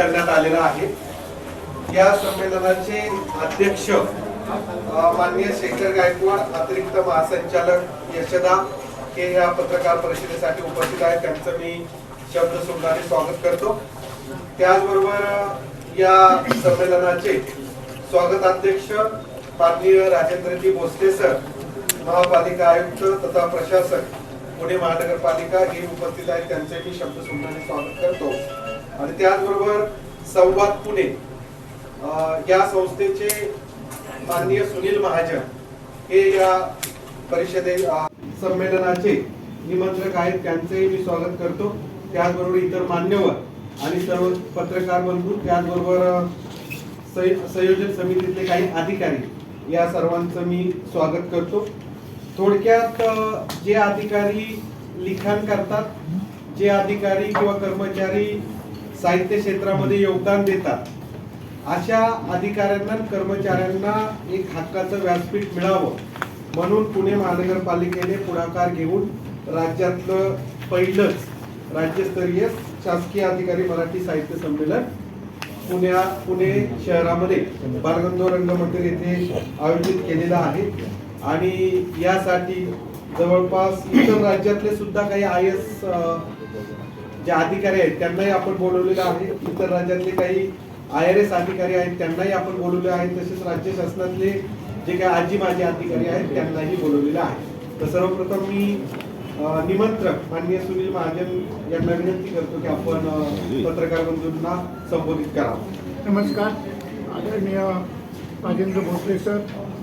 करण्यात आलेला आहे. या संमेलनाचे अध्यक्ष माननीय शेखर गायकवाड अतिरिक्त महासंचालक यशदा हे या पत्रकार परिषदेसाठी उपस्थित आहेत. त्यांचं मी शब्द सुमनाने स्वागत करतो. त्याचबरोबर या संमेलनाचे स्वागत अध्यक्ष माननीय राजेंद्रजी भोसले सर महापालिका आयुक्त तथा प्रशासक पुणे महानगरपालिका हे उपस्थित आहेत. त्यांचे मी शब्द सुमनाने स्वागत करतो. आणि त्याचबरोबर संवाद पुणे या संस्थेचे माननीय सुनील महाजन हे या परिषदे संमेलनाचे निमंत्रक आहेत त्यांचेही मी स्वागत करतो. त्याचबरोबर इतर मान्यवर आणि सर्व पत्रकार बंधू त्याचबरोबर संयोजन समितीतले काही अधिकारी या सर्वांचं मी स्वागत करतो. थोडक्यात जे अधिकारी लिखाण करतात जे अधिकारी किंवा कर्मचारी साहित्य क्षेत्रामध्ये योगदान देतात. अशा अधिकाऱ्यांना कर्मचाऱ्यांना एक हक्काचं व्यासपीठ मिळावं. म्हणून पुणे महानगरपालिकेने पुढाकार घेऊन राज्यातलं पहिलंच राज्यस्तरीय शासकीय अधिकारी मराठी साहित्य संमेलन पुण्या पुणे शहरामध्ये बालगंधर्व रंगमंदिर येथे आयोजित केलेलं आहे. आणि यासाठी जवळपास इतर राज्यातले सुद्धा काही आय एस जे अधिकारी आहेत त्यांनाही आपण बोलवलेलं आहे. इतर राज्यातले काही आय आर एस अधिकारी आहेत त्यांनाही आपण बोलवले आहे. तसेच राज्य शासनातले जे काही आजी माजी अधिकारी आहेत त्यांनाही बोलवलेलं आहे. तर सर्वप्रथम मी निमंत्रक माननीय सुनील महाजन यांना विनंती करतो की आपण पत्रकार बंधूंना संबोधित करावं. नमस्कार. आदरणीय राजेंद्र भोसले सर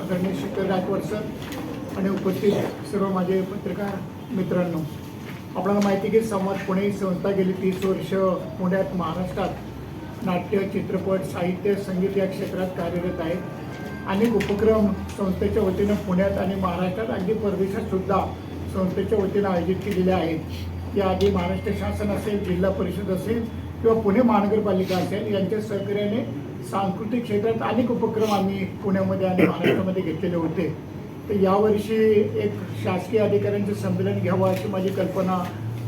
आदरणीय शिखर राठवड सर आणि उपस्थित सर्व माझे पत्रकार मित्रांनो. आपल्याला माहिती आहे की समाज पुणे ही संस्था गेली तीस वर्ष पुण्यात महाराष्ट्रात नाट्य चित्रपट साहित्य संगीत या क्षेत्रात कार्यरत आहे. अनेक उपक्रम संस्थेच्या वतीनं पुण्यात आणि महाराष्ट्रात अगदी परदेशात सुद्धा संस्थेच्या वतीनं आयोजित केलेले आहेत. याआधी महाराष्ट्र शासन असेल जिल्हा परिषद असेल किंवा पुणे महानगरपालिका असेल यांच्या सहकार्याने सांस्कृतिक क्षेत्रात अनेक उपक्रम आम्ही पुण्यामध्ये आणि महाराष्ट्रामध्ये घेतलेले होते. तर यावर्षी एक शासकीय अधिकाऱ्यांचं संमेलन घ्यावं अशी माझी कल्पना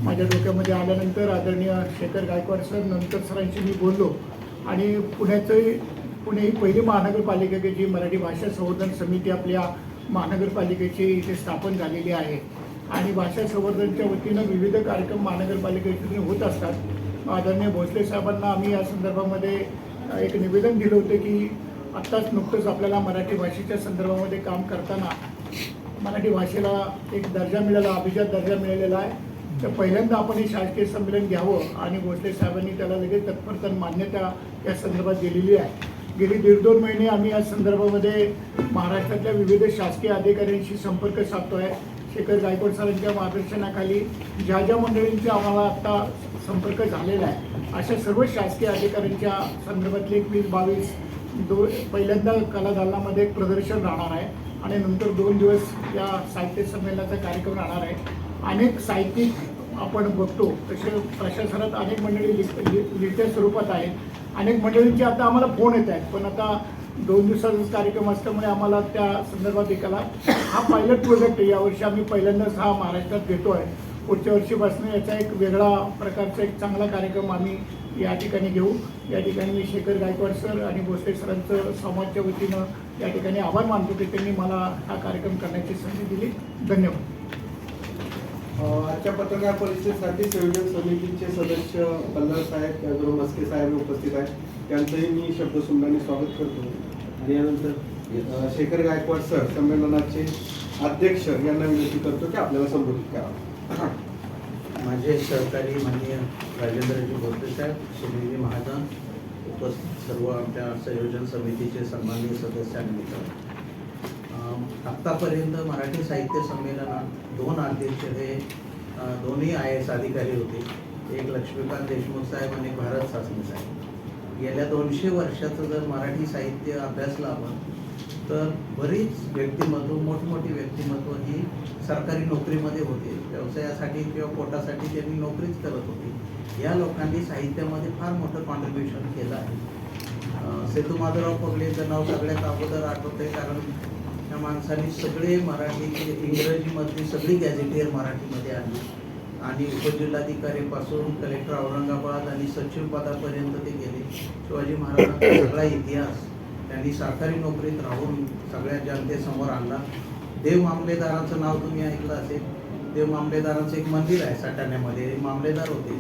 माझ्या डोक्यामध्ये आल्यानंतर आदरणीय शेखर गायकवाड सर नंतर सरांशी मी बोललो. आणि पुण्याचं पुणे ही पहिली महानगरपालिकेची जी मराठी भाषा संवर्धन समिती आपल्या महानगरपालिकेची इथे स्थापन झालेली आहे. आणि भाषा संवर्धनच्या वतीनं विविध कार्यक्रम महानगरपालिकेतून होत असतात. आदरणीय भोसले साहेबांना आम्ही या संदर्भामध्ये एक निवेदन दिलं होतं की आत्ताच नुकतंच आपल्याला मराठी भाषेच्या संदर्भामध्ये काम करताना मराठी भाषेला एक दर्जा मिळाला अभिजात दर्जा मिळालेला आहे. तर पहिल्यांदा आपण हे शासकीय संमेलन घ्यावं आणि भोसले साहेबांनी त्याला लगेच तत्परतन मान्यता या संदर्भात दिलेली आहे. गेली दीड दोन महिने आम्ही या संदर्भामध्ये महाराष्ट्रातल्या विविध शासकीय अधिकाऱ्यांशी संपर्क साधतो आहे शेखर गायकवाड सरांच्या मार्गदर्शनाखाली ज्या ज्या मंडळींचा आम्हाला आत्ता संपर्क झालेला आहे अशा सर्व शासकीय अधिकाऱ्यांच्या संदर्भातले एक वीस बावीस दो पहिल्यांदा कला दालनामध्ये एक प्रदर्शन राहणार आहे आणि नंतर दोन दिवस या साहित्य संमेलनाचा कार्यक्रम राहणार आहे. अनेक साहित्यिक आपण बघतो तसे प्रशासनात अनेक मंडळी लिहिते लिहित्या स्वरूपात आहेत. अनेक मंडळींचे आता आम्हाला फोन येत आहेत पण आता दोन दिवसाचाच कार्यक्रम असल्यामुळे आम्हाला त्या संदर्भात एकाला हा पायलट प्रोजेक्ट आहे. यावर्षी आम्ही पहिल्यांदाच हा महाराष्ट्रात घेतो आहे पुढच्या वर्षीपासून याचा एक वेगळा प्रकारचा एक चांगला कार्यक्रम आम्ही या ठिकाणी घेऊ. या ठिकाणी मी शेखर गायकवाड सर आणि भोसले सरांचं समाजच्या वतीनं या ठिकाणी आभार मानतो की त्यांनी मला हा कार्यक्रम करण्याची संधी दिली. धन्यवाद. आजच्या पत्रकार परिषदेसाठी संयोजन समितीचे सदस्य बल्लाळ साहेब त्याचबरोबर मस्के साहेब उपस्थित आहेत. त्यांचंही मी शब्द स्वागत करतो. आणि यानंतर शेखर गायकवाड सर संमेलनाचे अध्यक्ष यांना विनंती करतो की आपल्याला संबोधित करावं. माझे सहकारी माननीय राजेंद्रजी भोसले साहेब सुनीलजी महाजन उपस्थित सर्व आमच्या संयोजन समितीचे सन्माननीय सदस्य आणि मित्र आत्तापर्यंत मराठी साहित्य संमेलनात दोन अध्यक्ष हे दोन्ही आय एस अधिकारी होते. एक लक्ष्मीकांत देशमुख साहेब आणि भारत सासणे साहेब. गेल्या दोनशे वर्षाचं जर मराठी साहित्य अभ्यासलं आपण तर बरीच व्यक्तिमत्व मोठमोठी व्यक्तिमत्व ही सरकारी नोकरीमध्ये होते. व्यवसायासाठी किंवा पोटासाठी त्यांनी नोकरीच करत होती. या लोकांनी साहित्यामध्ये फार मोठं कॉन्ट्रीब्युशन केलं आहे. सेतू माधवराव पगलेचं नाव सगळ्यात अगोदर आठवतंय कारण त्या माणसाने सगळे मराठी इंग्रजीमधली सगळी गॅझेटियर मराठीमध्ये आली. आणि उपजिल्हाधिकारीपासून कलेक्टर औरंगाबाद आणि सचिव पदापर्यंत ते गेले. शिवाजी महाराजांचा सगळा इतिहास त्यांनी सरकारी नोकरीत राहून सगळ्या जनतेसमोर आणला. देव मामलेदारांचं नाव तुम्ही ऐकलं असेल. देव मामलेदारांचं एक मंदिर आहे सटाण्यामध्ये. हे मामलेदार होते.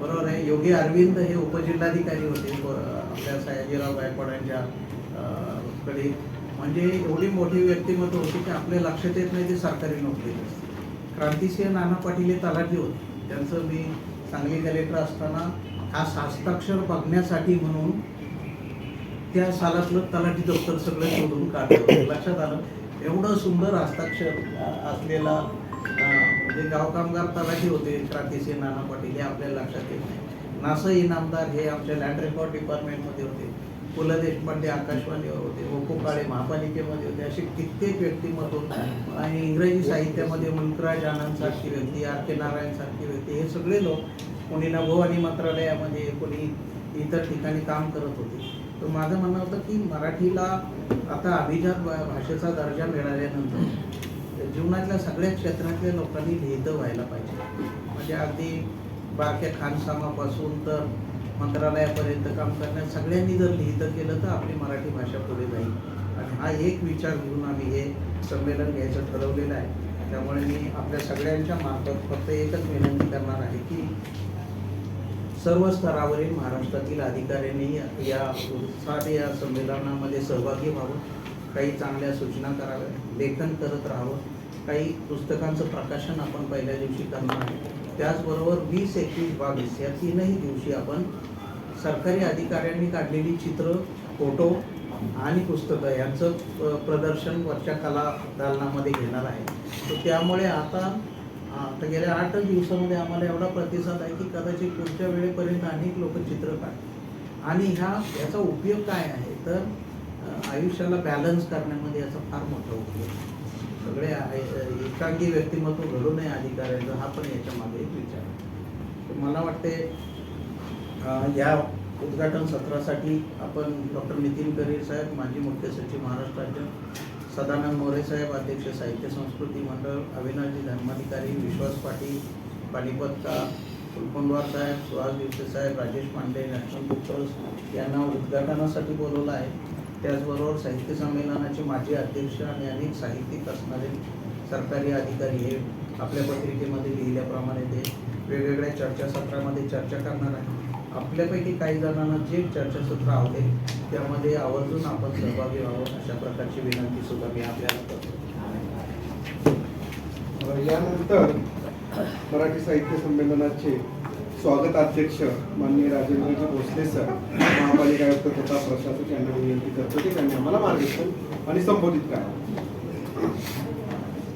बरोबर आहे. योगी अरविंद हे उपजिल्हाधिकारी होते. आपल्या सयाजीराव गायकवाडांच्या कडे. म्हणजे एवढी मोठी व्यक्तिमत्व होती की आपल्या लक्षात येत नाही ते सरकारी नोकरी क्रांतिसिंह नाना पाटील हे तलाठी होते. त्यांचं मी सांगली कलेक्टर असताना हा हस्ताक्षर बघण्यासाठी म्हणून त्या सालातलं तलाठी दप्तर सगळं शोधून काढलं. लक्षात आलं? एवढं सुंदर हस्ताक्षर असलेला म्हणजे गाव कामगार तलाठी होते क्रांतिसिंह नाना पाटील हे आपल्याला लक्षात येत नाही. नासा इनामदार हे आपल्या लँड रेकॉर्ड डिपार्टमेंटमध्ये होते. पु ल देशपांडे आकाशवाणीवर होते ओपो काळे महापालिकेमध्ये होते. असे कित्येक व्यक्तिमत्व आणि इंग्रजी साहित्यामध्ये मुलकराज आनंद सारखी व्यक्ती आर के नारायण सारखी व्यक्ती हे सगळे लोक कोणी नभोवाणी मंत्रालयामध्ये कोणी इतर ठिकाणी काम करत होते. तर माझं म्हणणं होतं की मराठीला आता अभिजात भाषेचा दर्जा मिळाल्यानंतर जीवनातल्या सगळ्या क्षेत्रातल्या लोकांनी लिहितं व्हायला पाहिजे. म्हणजे अगदी बारक्या खानसामापासून तर मंत्रालयापर्यंत काम करण्यात सगळ्यांनी जर लिहितं केलं तर आपली मराठी भाषा पुढे जाईल. आणि हा एक विचार घेऊन आम्ही हे संमेलन घ्यायचं ठरवलेलं आहे. त्यामुळे मी आपल्या सगळ्यांच्या मार्फत फक्त एकच विनंती करणार आहे की सर्व स्तरावरील महाराष्ट्रातील अधिकाऱ्यांनी या उत्साहात या संमेलनामध्ये सहभागी व्हावं. काही चांगल्या सूचना कराव्या लेखन करत राहावं. काही पुस्तकांचं प्रकाशन आपण पहिल्या दिवशी करणार आहे त्याचबरोबर वीस एकवीस बावीस या तीनही दिवशी आपण सरकारी अधिकाऱ्यांनी काढलेली चित्र फोटो आणि पुस्तकं यांचं प्रदर्शन वरच्या कला दालनामध्ये घेणार आहे. तर त्यामुळे आता आता गेल्या आठ दिवसामध्ये आम्हाला एवढा प्रतिसाद आहे की कदाचित पुढच्या वेळेपर्यंत अनेक लोक चित्र काढतात आणि ह्या याचा उपयोग काय आहे? तर आयुष्याला बॅलन्स करण्यामध्ये याचा फार मोठा उपयोग आहे. सगळे आहे- एकांगी व्यक्तिमत्व घडू नये अधिकाऱ्यांचं हा पण याच्यामध्ये एक विचार आहे. तर मला वाटते या उद्घाटन सत्रासाठी आपण डॉक्टर नितीन करीर साहेब माजी मुख्य सचिव महाराष्ट्र राज्य सदानंद मोरे साहेब अध्यक्ष साहित्य संस्कृती मंडळ अविनाशजी धर्माधिकारी विश्वास पाटील पानिपत फुलकुंडवार साहेब सुहास दिवसे साहेब Rajesh Pande National Book Trust यांना उद्घाटनासाठी बोलवलं आहे. त्याचबरोबर साहित्य संमेलनाचे माजी अध्यक्ष आणि अनेक साहित्यिक असणारे सरकारी अधिकारी हे आपल्या पत्रिकेमध्ये लिहिल्याप्रमाणे ते वेगवेगळ्या चर्चासत्रामध्ये चर्चा करणार आहे आपल्यापैकी काही जणांना जे चर्चासत्र आवडेल त्यामध्ये आवर्जून आपण सहभागी व्हावं अशा प्रकारची विनंती सुद्धा मी आपल्याला करतो यानंतर मराठी साहित्य संमेलनाचे स्वागताध्यक्ष माननीय राजेंद्रजी भोसले सर महापालिका आयुक्त तथा प्रशासक यांना विनंती करतो की त्यांनी आम्हाला मार्गदर्शन आणि संबोधित करा.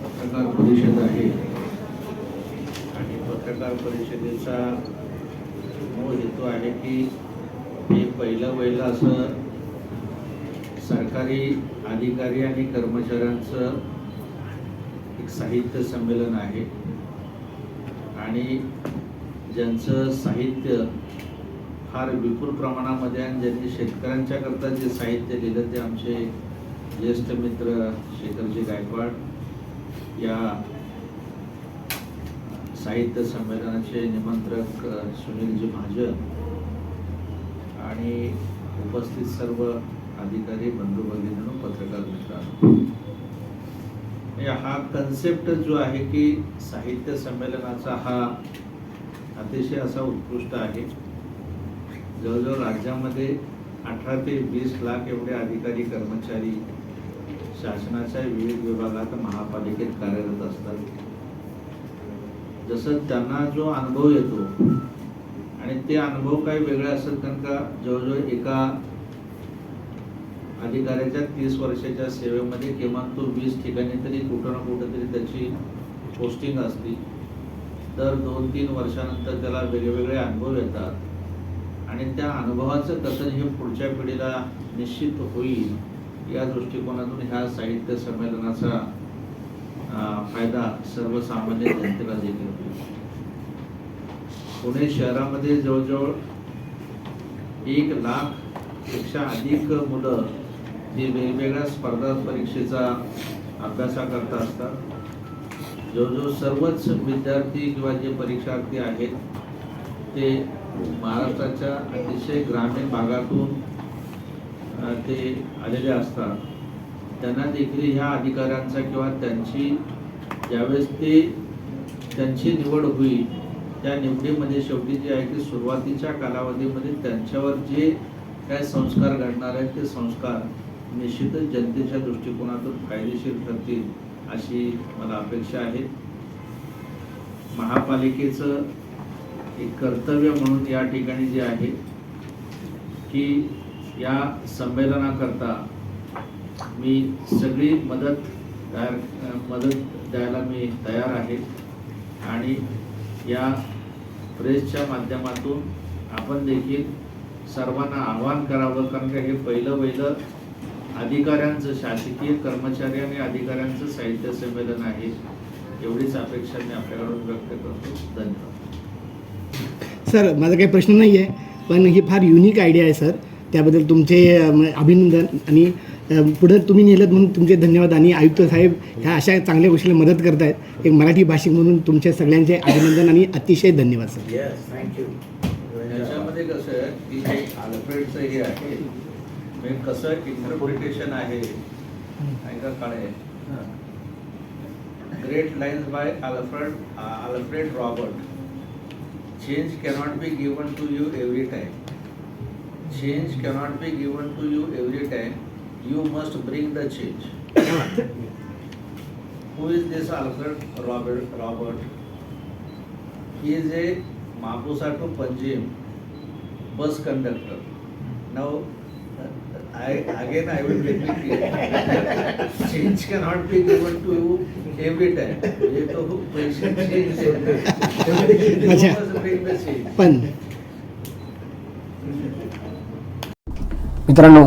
पत्रकार परिषद आहे आणि पत्रकार परिषदेचा अनुभव येतो आहे की हे पहिलं वहिलं असं सरकारी अधिकारी आणि कर्मचाऱ्यांचं एक साहित्य संमेलन आहे. आणि ज्यांचं साहित्य फार विपुल प्रमाणामध्ये आणि ज्यांनी शेतकऱ्यांच्या करता जे साहित्य लिहिलं ते आमचे ज्येष्ठ मित्र शेखरजी गायकवाड या साहित्य संमेलनाचे निमंत्रक सुनीलजी महाजन आणि उपस्थित सर्व अधिकारी बंधू भगिनींनो पत्रकार मित्रांनो. म्हणजे हा कन्सेप्ट जो आहे की साहित्य संमेलनाचा हा अतिशय असा उत्कृष्ट आहे. जवळजवळ राज्यामध्ये अठरा ते वीस लाख एवढे अधिकारी कर्मचारी शासनाच्या विविध विभागात महापालिकेत कार्यरत असतात. जसं त्यांना जो अनुभव येतो आणि ते अनुभव काही वेगळे असतात कारण का जवळजवळ एका अधिकाऱ्याच्या तीस वर्षाच्या सेवेमध्ये किमान तो वीस ठिकाणी तरी कुठं ना कुठं तरी त्याची पोस्टिंग असती. दर दोन तीन वर्षानंतर त्याला वेगवेगळे अनुभव येतात. आणि त्या अनुभवाचं कथन हे पुढच्या पिढीला निश्चित होईल या दृष्टिकोनातून ह्या साहित्य संमेलनाचा फायदा सर्वसामान्य जनतेला देखील पुणे शहरामध्ये जवळजवळ एक लाखपेक्षा अधिक मुलं ही वेगवेगळ्या स्पर्धा परीक्षेचा अभ्यासा करता असतात. जवळजवळ सर्वच विद्यार्थी किंवा जे परीक्षार्थी आहेत ते महाराष्ट्राच्या अतिशय ग्रामीण भागातून ते आलेले असतात. त्यांना देखील ह्या अधिकाऱ्यांचा किंवा त्यांची ज्यावेळेस ते त्यांची निवड होईल त्या निवडीमध्ये शेवटी जे आहे की सुरुवातीच्या कालावधीमध्ये त्यांच्यावर जे काय संस्कार घडणार आहेत ते संस्कार निश्चितच जनतेच्या दृष्टिकोनातून फायदेशीर ठरतील अशी मला अपेक्षा आहे. महापालिकेचं एक कर्तव्य म्हणून या ठिकाणी जे आहे की या संमेलनाकरता मी सगळी मदत तयार मदत द्यायला मी तयार आहे. आणि या प्रेसच्या माध्यमातून आपण देखील सर्वांना आवाहन करावं कारण का हे पहिलं पहिलं अधिकाऱ्यांचं शासकीय कर्मचारी आणि अधिकाऱ्यांचं साहित्य संमेलन आहे. एवढीच अपेक्षा मी आपल्याकडून व्यक्त करतो. धन्यवाद. सर माझा काही प्रश्न नाही आहे पण ही फार युनिक आयडिया आहे सर. त्याबद्दल तुमचे अभिनंदन आणि पुढं तुम्ही नेलं म्हणून तुमचे धन्यवाद आणि आयुक्त साहेब ह्या अशा चांगल्या गोष्टीला मदत करतायत. एक मराठी भाषिक म्हणून तुमच्या सगळ्यांचे अभिनंदन आणि अतिशय धन्यवाद सर. त्याच्यामध्ये थँक्यू याच्यामध्ये कसं आहे की हे अल्फ्रेडचं हे आहे म्हणजे कसं इंटरप्रिटेशन आहे. ऐका काळे? Great lines by Alfred Alfred Robert change cannot be given to you every time change cannot be given to you every time you must bring the change who is this Alfred Robert Robert he is a Mapusa to Panjim bus conductor. Now, uh, I again I will repeat it. Change cannot be given to you every time. ये तो पैसे change होते हैं. You अच्छा. must bring the change. पण मित्रांनो